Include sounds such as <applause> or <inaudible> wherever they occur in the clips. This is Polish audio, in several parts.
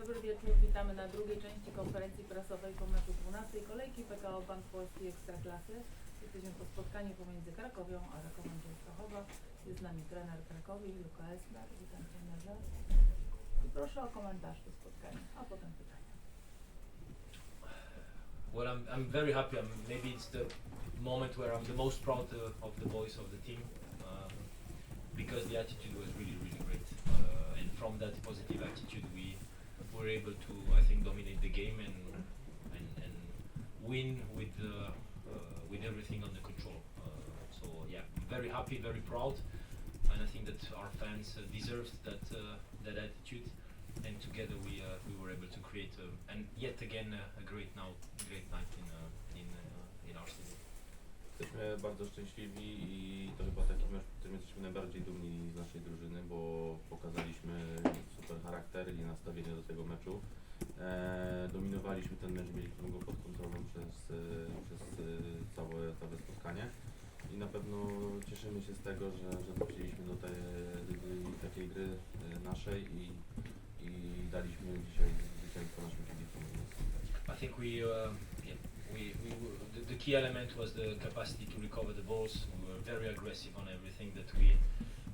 Dobry wieczór, witamy na drugiej części konferencji prasowej po meczu 12 kolejki PKO Bank Polski Ekstraklasy. Jesteśmy po spotkaniu pomiędzy Krakowią a Rakowem Częstochowa. Jest z nami trener Krakowi, Luka Esler. Witam trenerze. I proszę o komentarz do spotkania, a potem pytania. Well, I'm, I'm very happy. I'm, maybe it's the moment where I'm the most proud of the boys of the team um, because the attitude was really, really great. Uh, and from that positive attitude, we were able to, I think, dominate the game and and, and win with uh, uh, with everything under control. Uh, so yeah, very happy, very proud, and I think that our fans uh, deserved that uh, that attitude. And together we we were able to create and yet again a great now great night in in in our stadium. Jesteśmy bardzo szczęśliwi i to chyba taki mecz, w którym jesteśmy najbardziej dumni z naszej drużyny, bo pokazaliśmy super charakter i nastawienie do tego meczu. E, dominowaliśmy ten mecz, mieliśmy go pod kontrolą przez, e, przez e, całe, całe spotkanie i na pewno cieszymy się z tego, że, że wróciliśmy do tej, takiej gry e, naszej i, i daliśmy dzisiaj zwycięstwo naszym kibicom. Key element was the capacity to recover the balls. We were very aggressive on everything that we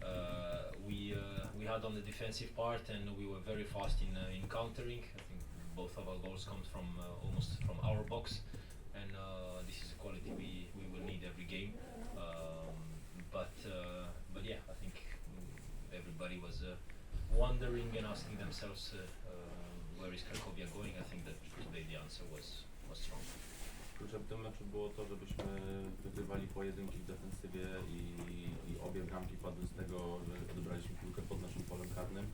uh, we uh, we had on the defensive part, and we were very fast in uh, in countering. I think both of our goals come from uh, almost from our box, and uh, this is a quality we, we will need every game. Um, but uh, but yeah, I think everybody was wondering and asking themselves where is Cracovia going. I think that today the answer was was strong. Kluczem w tym meczu było to, żebyśmy wygrywali pojedynki w defensywie i, i obie bramki padły z tego, że odebraliśmy piłkę pod naszym polem karnym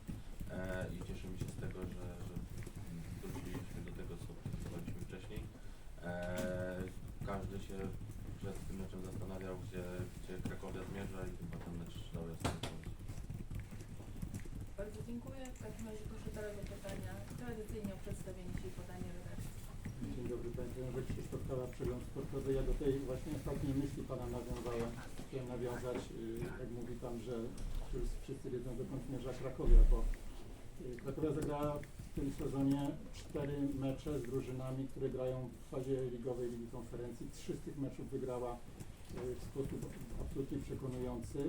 e, i cieszymy się z tego, że, że wróciliśmy do tego, co pracowaliśmy wcześniej. E, każdy się przed tym meczem zastanawiał, gdzie, gdzie Krakowia zmierza i chyba ten mecz dał jasną odpowiedź. Bardzo dziękuję. W takim razie proszę teraz o pytania. Tradycyjnie o przedstawienie się i podanie redakcji. Dzień dobry Panie Trenerze, Kała, Przegląd Sportowy. Ja do tej właśnie ostatniej myśli Pana nawiązałem. Chciałem nawiązać, y, jak mówi Pan, że wszyscy- wszyscy wiedzą dokąd zmierza Krakowia, bo y, Krakowia zagrała w tym sezonie cztery mecze z drużynami, które grają w fazie ligowej Ligi Konferencji. Trzy z tych meczów wygrała y, w sposób absolutnie przekonujący.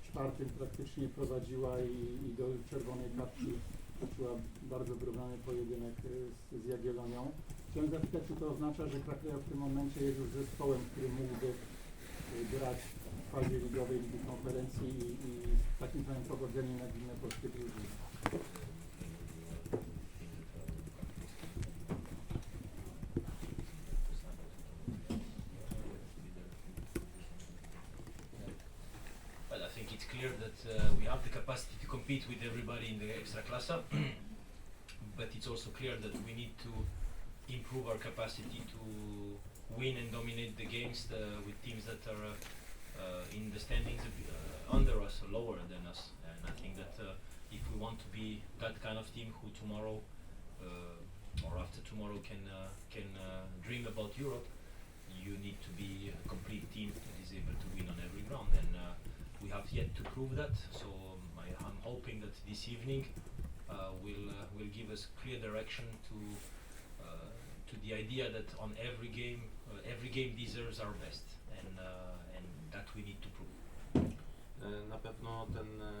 W czwartym praktycznie prowadziła i, i do czerwonej kartki toczyła bardzo wyrównany pojedynek z, z Jagiellonią. Chciałem zapytać, czy to oznacza, że Krakowa w tym momencie jest już zespołem, który mógłby y, grać w fazie ligowej Ligi Konferencji i, i z takim samym powodzeniem jak inne polskie drużyny. That uh, we have the capacity to compete with everybody in the <clears throat> but it's also clear that we need to improve our capacity to win and dominate the games uh, with teams that are uh, in the standings uh, under us lower than us. And I think that if we want to be that kind of team who tomorrow or after tomorrow can can dream about Europe, you need to be a complete team that is able to win on every ground. And we have yet to prove that. So um, I, I'm hoping that this evening uh, will uh, will give us clear direction to uh, to the idea that on every game, uh, every game deserves our best, and uh, and that we need to prove. E, Na pewno ten e,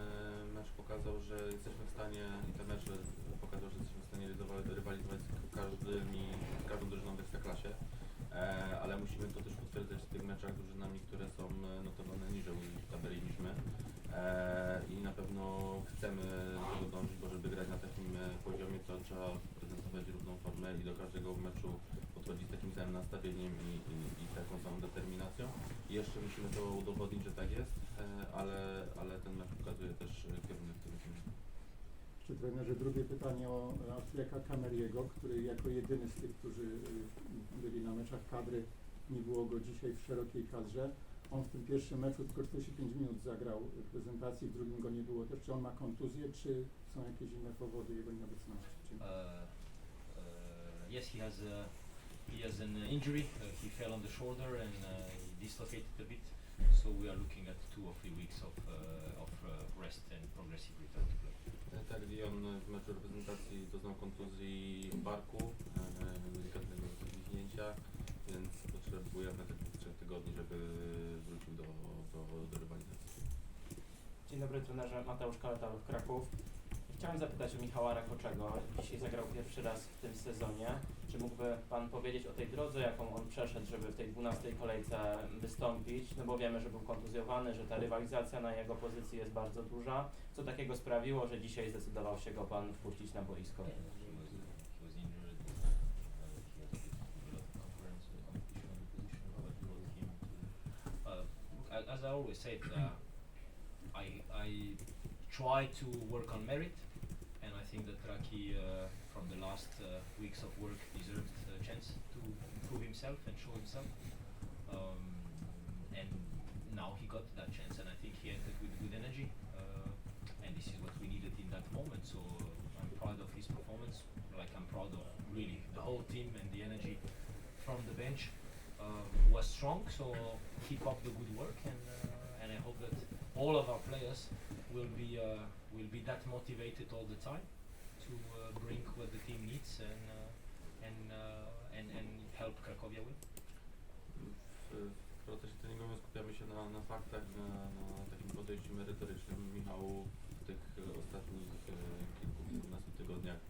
mecz pokazał, że jesteśmy w stanie i ten mecz e, pokazał, że jesteśmy w stanie rywalizować z każdymi, z każdą drużyną w Ekstraklasie, ale musimy to też potwierdzać w tych meczach drużynami, które są notowane niżej w tabeli niż my. I na pewno samym nastawieniem i, i, i taką samą determinacją. I jeszcze musimy to udowodnić, że tak jest, e, ale, ale ten mecz pokazuje też e, kierunek, który musimy. Jeszcze trenerze, drugie pytanie o Austriaka Kameriego, który jako jedyny z tych, którzy y, byli na meczach kadry, nie było go dzisiaj w szerokiej kadrze. On w tym pierwszym meczu tylko 45 minut zagrał w prezentacji, w drugim go nie było też. Czy on ma kontuzję, czy są jakieś inne powody jego nieobecności? Uh, Dziękuję. uh, yes, he has a, he has an injury. Uh, he fell on the shoulder and uh, he dislocated a bit. So we are looking at two or three weeks of uh, of uh, rest and progressive return to play. Tak, Dion w meczu reprezentacji doznał kontuzji barku, e, delikatnego wywinięcia, więc potrzebujemy takich trzech tygodni, żeby wrócił do, do, do rywalizacji. Dzień dobry trenerze, Mateusz Kaleta w Kraków. Chciałem zapytać o Michała Rakoczego. Dzisiaj zagrał pierwszy raz w tym sezonie. Czy mógłby Pan powiedzieć o tej drodze, jaką on przeszedł, żeby w tej 12 kolejce wystąpić? No bo wiemy, że był kontuzjowany, że ta rywalizacja na jego pozycji jest bardzo duża. Co takiego sprawiło, że dzisiaj zdecydował się go Pan wpuścić na boisko? As I always said, uh, I I try to work on merit, and I think that Raki, uh, from the last uh, weeks of work, deserved a chance to prove himself and show himself. Um, and now he got that chance, and I think he entered with good energy. Uh, and this is what we needed in that moment. So uh, I'm proud of his performance. Like I'm proud of really the whole team and the energy from the bench uh, was strong. So keep up the good work, and uh, and I hope that all of our players will be uh, will be that motivated all the time to uh, bring what the team needs and uh, and, uh, and and help win. W, w procesie treningowym skupiamy się na, na faktach, na, na takim podejściu merytorycznym. Michał w tych e, ostatnich e, kilku, kilkunastu tygodniach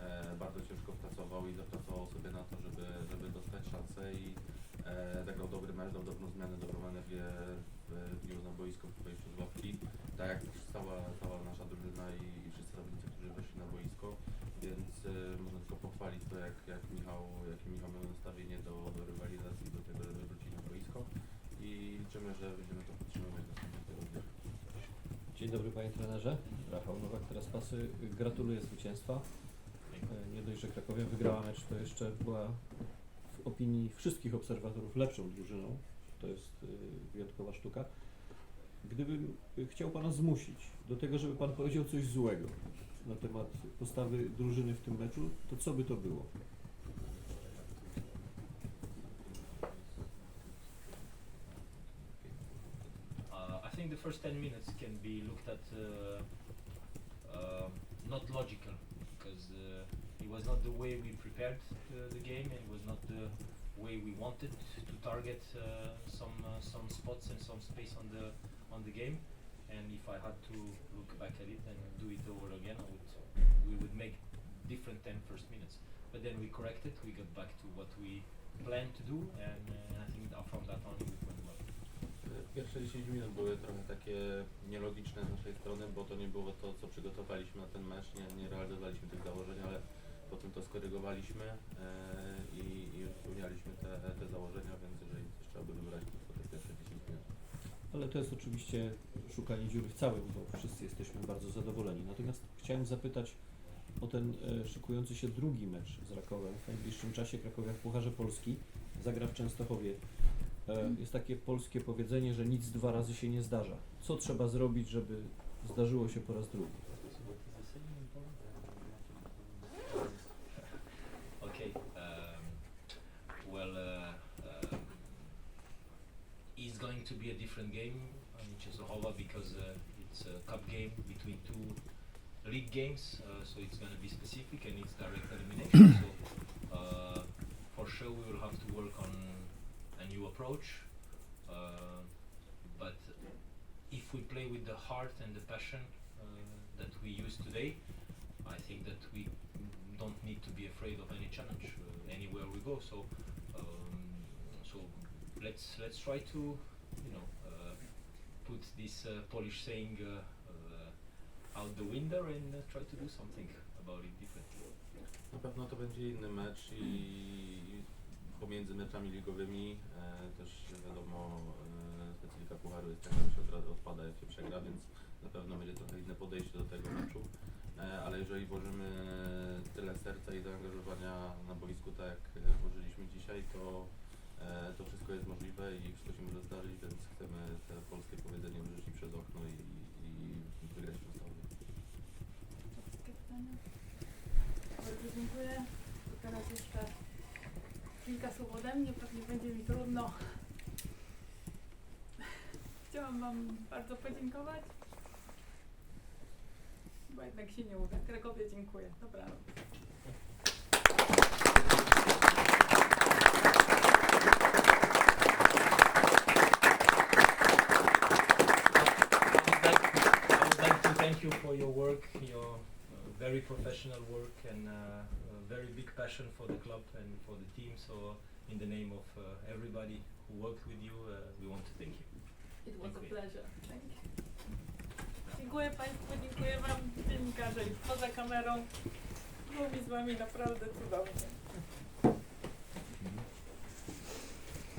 e, bardzo ciężko pracował i zapracował sobie na to, żeby, żeby dostać szansę i e, zagrał dobry mecz, dał dobrą zmianę, dobrą energię, w- wbił na boisko w wejściu z ławki, tak jak cała, cała nasza drużyna i, i wszyscy zawodnicy, którzy weszli na boisko, więc e, można tylko pochwalić to, jak, jak Michał, jakie Michał miał nastawienie do, do rywalizacji, do tego, żeby wrócić na boisko i liczymy, że będziemy to podtrzymywać do następnych tygodni. Dzień dobry panie trenerze. Rafał Nowak, teraz pasy. Gratuluję zwycięstwa. E, Nie dość, że Krakowia wygrała mecz, to jeszcze była w opinii wszystkich obserwatorów lepszą drużyną. To jest y, wyjątkowa sztuka. Gdybym y, chciał pana zmusić do tego, żeby pan powiedział coś złego na temat postawy drużyny w tym meczu, to co by to było? First 10 minutes can be looked at uh, um not logical because uh, it was not the way we prepared the, the game and it was not the way we wanted to target uh, some uh, some spots and some space on the on the game. And if I had to look back at it and do it over again, I would we would make different 10 first minutes. But then we corrected, we got back to what we planned to do, and, uh, I think that from that on it went Pierwsze 10 minut były trochę takie nielogiczne z naszej strony, bo to nie było to, co przygotowaliśmy na ten mecz, nie, nie realizowaliśmy tych założeń, ale potem to skorygowaliśmy e, i, i spełnialiśmy te, te założenia, więc jeżeli coś trzeba by wybrać, to te pierwsze 10 minut. Ale to jest oczywiście szukanie dziury w całym, bo wszyscy jesteśmy bardzo zadowoleni. Natomiast chciałem zapytać o ten e, szykujący się drugi mecz z Rakowem. W najbliższym czasie Krakowia w Pucharze Polski zagra w Częstochowie. E, jest takie polskie powiedzenie, że nic dwa razy się nie zdarza. Co trzeba zrobić, żeby zdarzyło się po raz drugi? Okay. Um, well, uh, um, it's going to be a different game in Częstochowa because uh, it's a cup game between two league games, uh, so it's going to be specific and it's direct elimination. so uh, for sure we will have to work on new approach. Uh, but if we play with the heart and the passion uh, that we use today, I think that we don't need to be afraid of any challenge uh, anywhere we go. So, um, so let's let's try to, you know, uh, put this Polish saying out the window and try to do something about it differently. Na pewno to będzie inny mecz i pomiędzy meczami ligowymi e, też wiadomo e, specyfika pucharu jest taka, że się odpada jak się przegra, więc na pewno będzie trochę inne podejście do tego meczu. E, ale jeżeli włożymy tyle serca i zaangażowania na boisku, tak jak włożyliśmy dzisiaj, to, e, to wszystko jest możliwe i wszystko się może zdarzyć, więc chcemy te polskie powiedzenie wyrzucić przez okno i, i wygrać w pytania? Bardzo dziękuję. I teraz jeszcze kilka słów ode mnie, pewnie będzie mi trudno. Chciałam Wam bardzo podziękować. Bo jednak się nie uda. Krakowie, dziękuję. Dobranoc. I would like, to thank you for your work, your uh, very professional work and uh, very big passion for the club and for the team. So, in the name of uh, everybody who worked with you, uh, we want to thank you. It was a Dziękuję. pleasure. Thank you. Dziękuję Państwu, dziękuję Wam dziennikarze już poza kamerą. Było mi z Wami naprawdę cudownie.